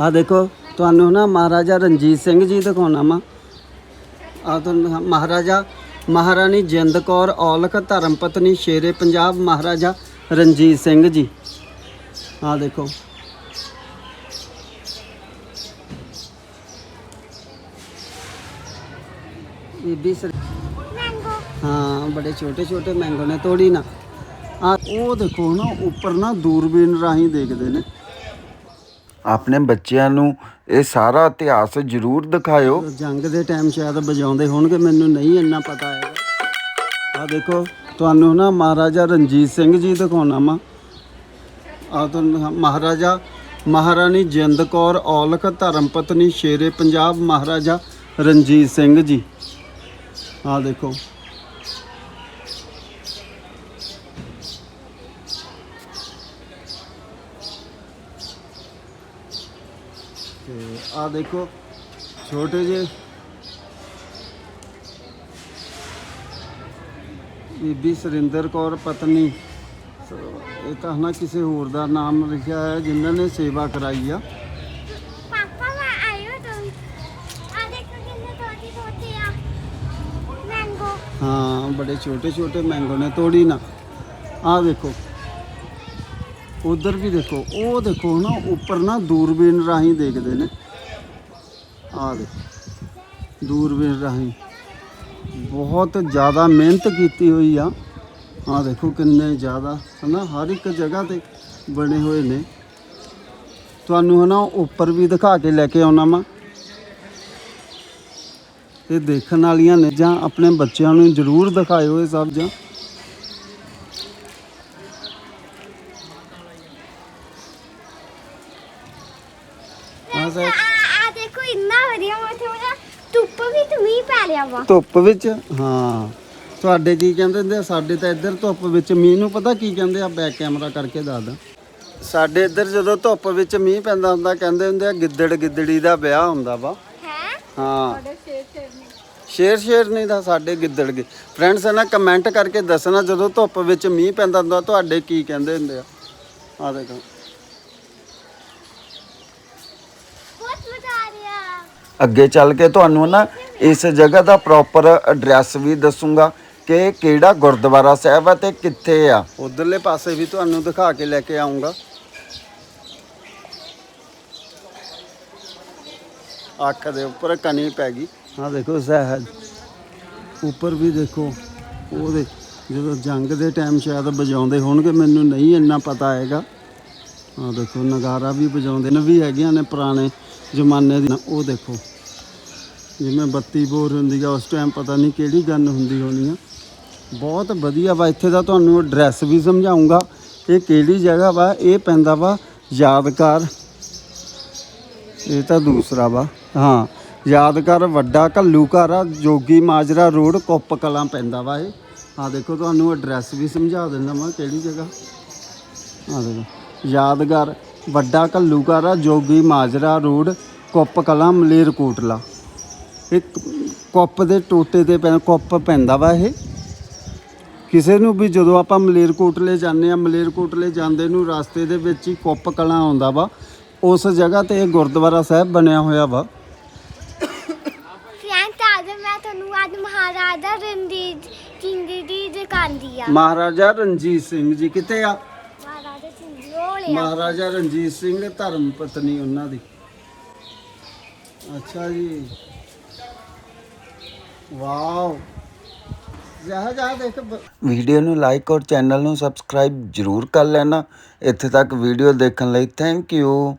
ਆ ਦੇਖੋ ਤੁਹਾਨੂੰ ਨਾ ਮਹਾਰਾਜਾ ਰਣਜੀਤ ਸਿੰਘ ਜੀ ਦਿਖਾਉਣਾ ਵਾ। ਆ ਤੁਹਾਨੂੰ ਮਹਾਰਾਜਾ ਮਹਾਰਾਣੀ ਜਿੰਦ ਕੌਰ ਔਲਖ ਧਰਮ ਪਤਨੀ ਸ਼ੇਰੇ ਪੰਜਾਬ ਮਹਾਰਾਜਾ ਰਣਜੀਤ ਸਿੰਘ ਜੀ। ਆ ਦੇਖੋ। ਬੀਬੀ ਸਰ ਮੈਂਗੋ ਹਾਂ ਬੜੇ ਛੋਟੇ ਛੋਟੇ ਮੈਂਗੋ ਨੇ ਤੋੜੀ ਨਾ। ਆ ਉਹ ਦੇਖੋ ਨਾ ਉੱਪਰ ਨਾ ਦੂਰਬੀਨ ਰਾਹੀਂ ਦੇਖਦੇ ਨੇ। ਆਪਣੇ ਬੱਚਿਆਂ ਨੂੰ ਇਹ ਸਾਰਾ ਇਤਿਹਾਸ ਜ਼ਰੂਰ ਦਿਖਾਇਓ। ਜੰਗ ਦੇ ਟਾਈਮ ਸ਼ਾਇਦ ਵਜਾਉਂਦੇ ਹੋਣਗੇ, ਮੈਨੂੰ ਨਹੀਂ ਇੰਨਾ ਪਤਾ ਹੈਗਾ। ਆ ਦੇਖੋ, ਤੁਹਾਨੂੰ ਨਾ ਮਹਾਰਾਜਾ ਰਣਜੀਤ ਸਿੰਘ ਜੀ ਦਿਖਾਉਣਾ ਵਾ। ਆ ਤੁਹਾਨੂੰ ਮਹਾਰਾਜਾ ਮਹਾਰਾਣੀ ਜਿੰਦ ਕੌਰ ਔਲਖ ਧਰਮ ਪਤਨੀ ਸ਼ੇਰੇ ਪੰਜਾਬ ਮਹਾਰਾਜਾ ਰਣਜੀਤ ਸਿੰਘ ਜੀ। ਆ ਦੇਖੋ ਤੇ ਆ ਦੇਖੋ ਛੋਟੇ ਜਿਹੇ ਬੀਬੀ ਸੁਰਿੰਦਰ ਕੌਰ ਪਤਨੀ। ਇਹ ਤਾਂ ਨਾ ਕਿਸੇ ਹੋਰ ਦਾ ਨਾਮ ਲਿਖਿਆ ਹੈ ਜਿਨ੍ਹਾਂ ਨੇ ਸੇਵਾ ਕਰਾਈ ਆ। ਪਾਪਾ ਮੈਂ ਆਇਓ ਤੁਮ ਆ ਦੇਖੋ ਕਿੰਨੇ ਛੋਟੀ ਛੋਟੀ ਆ। ਮੈਂਗੋ ਹਾਂ ਬੜੇ ਛੋਟੇ ਛੋਟੇ ਮੈਂਗੋ ਨੇ ਤੋੜੀ ਨਾ। ਆ ਦੇਖੋ। ਉਧਰ ਵੀ ਦੇਖੋ, ਉਹ ਦੇਖੋ ਨਾ, ਉੱਪਰ ਨਾ ਦੂਰਬੀਨ ਰਾਹੀਂ ਦੇਖਦੇ ਨੇ। ਆ ਦੇਖੋ, ਦੂਰਬੀਨ ਰਾਹੀਂ। ਬਹੁਤ ਜ਼ਿਆਦਾ ਮਿਹਨਤ ਕੀਤੀ ਹੋਈ ਆ। ਆ ਦੇਖੋ ਕਿੰਨੇ ਜ਼ਿਆਦਾ, ਹਨਾ, ਹਰ ਇੱਕ ਜਗ੍ਹਾ ਤੇ ਬਣੇ ਹੋਏ ਨੇ। ਤੁਹਾਨੂੰ ਹਨਾ, ਉੱਪਰ ਵੀ ਦਿਖਾ ਕੇ ਲੈ ਕੇ ਆਉਣਾ ਵਾ। ਇਹ ਦੇਖਣ ਵਾਲੀਆਂ ਨੇ ਜਾਂ ਆਪਣੇ ਬੱਚਿਆਂ ਨੂੰ ਜ਼ਰੂਰ ਦਿਖਾਇਓ ਇਹ ਸਭ ਜਾਂ। ਹਾਂ ਸਰ। ਆ ਆ ਦੇਖੋ ਇੰਨਾ ਵਧੀਆ ਮੋਟਾ ਮੋਟਾ ਧੁੱਪ ਵੀ ਤੇ ਮੀਂਹ ਪੈ ਰਿਹਾ ਵਾ। ਧੁੱਪ ਵਿੱਚ ਹਾਂ। ਤੁਹਾਡੇ ਕੀ ਕਹਿੰਦੇ ਹੁੰਦੇ ਆ? ਸਾਡੇ ਤਾਂ ਇੱਧਰ ਧੁੱਪ ਵਿੱਚ ਮੀਂਹ ਨੂੰ ਪਤਾ ਕੀ ਕਹਿੰਦੇ ਆ? ਬੈਕ ਕੈਮਰਾ ਕਰਕੇ ਦੱਸਦਾ ਸਾਡੇ ਇੱਧਰ ਜਦੋਂ ਧੁੱਪ ਵਿੱਚ ਮੀਂਹ ਪੈਂਦਾ ਹੁੰਦਾ ਕਹਿੰਦੇ ਹੁੰਦੇ ਆ ਗਿੱਦੜ ਗਿੱਦੜੀ ਦਾ ਵਿਆਹ ਹੁੰਦਾ ਵਾ। ਹੈ? ਹਾਂ। ਸ਼ੇਰ ਸ਼ੇਰ ਨਹੀਂ। ਦਾ ਸਾਡੇ ਗਿੱਦੜ ਗੇ। ਫਰੈਂਡਸ ਨਾ ਕਮੈਂਟ ਕਰਕੇ ਦੱਸਣਾ ਜਦੋਂ ਧੁੱਪ ਵਿੱਚ ਮੀਂਹ ਪੈਂਦਾ ਹੁੰਦਾ ਤੁਹਾਡੇ ਕੀ ਕਹਿੰਦੇ ਹੁੰਦੇ ਆ? ਆ ਦੇਖੋ ਬਹੁਤ ਮਜ਼ਾ ਆ ਰਿਹਾ ਅੱਗੇ ਚੱਲ ਕੇ ਤੁਹਾਨੂੰ ਨਾ ਇਸ ਜਗ੍ਹਾ ਦਾ ਪ੍ਰੋਪਰ ਐਡਰੈਸ ਵੀ ਦੱਸੂਗਾ ਕਿ ਇਹ ਕਿਹੜਾ ਗੁਰਦੁਆਰਾ ਸਾਹਿਬ ਹੈ ਤੇ ਕਿੱਥੇ ਆ। ਉਧਰਲੇ ਪਾਸੇ ਵੀ ਤੁਹਾਨੂੰ ਦਿਖਾ ਕੇ ਲੈ ਕੇ ਆਉਂਗਾ। ਅੱਖ ਦੇ ਉੱਪਰ ਕਣੀ ਪੈ ਗਈ। ਆ ਦੇਖੋ ਸਹਿਜ। ਉੱਪਰ ਵੀ ਦੇਖੋ ਉਹਦੇ ਜਦੋਂ ਜੰਗ ਦੇ ਟਾਈਮ ਸ਼ਾਇਦ ਵਜਾਉਂਦੇ ਹੋਣਗੇ ਮੈਨੂੰ ਨਹੀਂ ਇੰਨਾ ਪਤਾ ਹੈਗਾ। ਆ ਦੇਖੋ ਨਗਾਰਾ ਵੀ ਵਜਾਉਂਦੇ ਨੇ ਵੀ ਹੈਗੀਆਂ ਨੇ ਪੁਰਾਣੇ ਜ਼ਮਾਨੇ ਦੀਆਂ ਉਹ ਦੇਖੋ। ਜਿਵੇਂ ਬੱਤੀ ਬੋਰ ਹੁੰਦੀ ਆ, ਉਸ ਟਾਈਮ ਪਤਾ ਨਹੀਂ ਕਿਹੜੀ ਗਨ ਹੁੰਦੀ ਹੋਣੀ ਆ। ਬਹੁਤ ਵਧੀਆ ਵਾ, ਇੱਥੇ ਦਾ ਤੁਹਾਨੂੰ ਐਡਰੈਸ ਵੀ ਸਮਝਾਉਂਗਾ ਇਹ ਕਿਹੜੀ ਜਗ੍ਹਾ ਵਾ, ਇਹ ਪੈਂਦਾ ਵਾ ਯਾਦਗਾਰ। ਇਹ ਤਾਂ ਦੂਸਰਾ ਵਾ, ਹਾਂ। ਯਾਦਗਾਰ ਵੱਡਾ ਘੱਲੂ ਘਰ ਆ, ਜੋਗੀ ਮਾਜਰਾ ਰੋਡ, ਕੁੱਪ ਕਲਾਂ ਪੈਂਦਾ ਵਾ ਇਹ। ਆ ਦੇਖੋ, ਤੁਹਾਨੂੰ ਐਡਰੈਸ ਵੀ ਸਮਝਾ ਦਿੰਦਾ ਮੈਂ ਕਿਹੜੀ ਜਗ੍ਹਾ। ਆ ਦੇਖੋ, ਯਾਦਗਾਰ। ਵੱਡਾ ਘੱਲੂਘਰ ਜੋਗੀ ਮਾਜਰਾ ਰੋਡ ਕੁੱਪ ਕਲਾਂ ਮਲੇਰਕੋਟਲਾ ਇੱਕ ਕੁੱਪ ਦੇ ਟੋਟੇ ਤੇ ਪੈ ਕੁੱਪ ਪੈਂਦਾ ਵਾ ਇਹ। ਕਿਸੇ ਨੂੰ ਵੀ ਜਦੋਂ ਆਪਾਂ ਮਲੇਰਕੋਟਲੇ ਜਾਂਦੇ ਆ ਮਲੇਰਕੋਟਲੇ ਜਾਂਦੇ ਨੂੰ ਰਸਤੇ ਦੇ ਵਿੱਚ ਹੀ ਕੁੱਪ ਕਲਾਂ ਆਉਂਦਾ ਵਾ। ਉਸ ਜਗ੍ਹਾ ਤੇ ਇਹ ਗੁਰਦੁਆਰਾ ਸਾਹਿਬ ਬਣਿਆ ਹੋਇਆ ਵਾ। ਫਰੈਂਡ ਅੱਜ ਮੈਂ ਤੁਹਾਨੂੰ ਅੱਜ ਮਹਾਰਾਜਾ ਰਣਜੀਤ ਸਿੰਘ ਦੀ ਦਿਖਾਉਂਦੀ ਆ। ਮਹਾਰਾਜਾ ਰਣਜੀਤ ਸਿੰਘ ਜੀ ਕਿੱਥੇ ਆ? ਲਿਆ ਮਹਾਰਾਜਾ ਰਣਜੀਤ ਸਿੰਘ ਧਰਮ ਪਤਨੀ ਉਹਨਾਂ ਦੀ। ਅੱਛਾ ਜੀ। ਵਾਓ। ਜਾ ਜਾ ਦੇਖ ਬ- ਵੀਡੀਓ ਨੂੰ ਲਾਈਕ ਔਰ ਚੈਨਲ ਨੂੰ ਸਬਸਕ੍ਰਾਈਬ ਜ਼ਰੂਰ ਕਰ ਲੈਣਾ। ਇੱਥੇ ਤੱਕ ਵੀਡੀਓ ਦੇਖਣ ਲਈ ਥੈਂਕ ਯੂ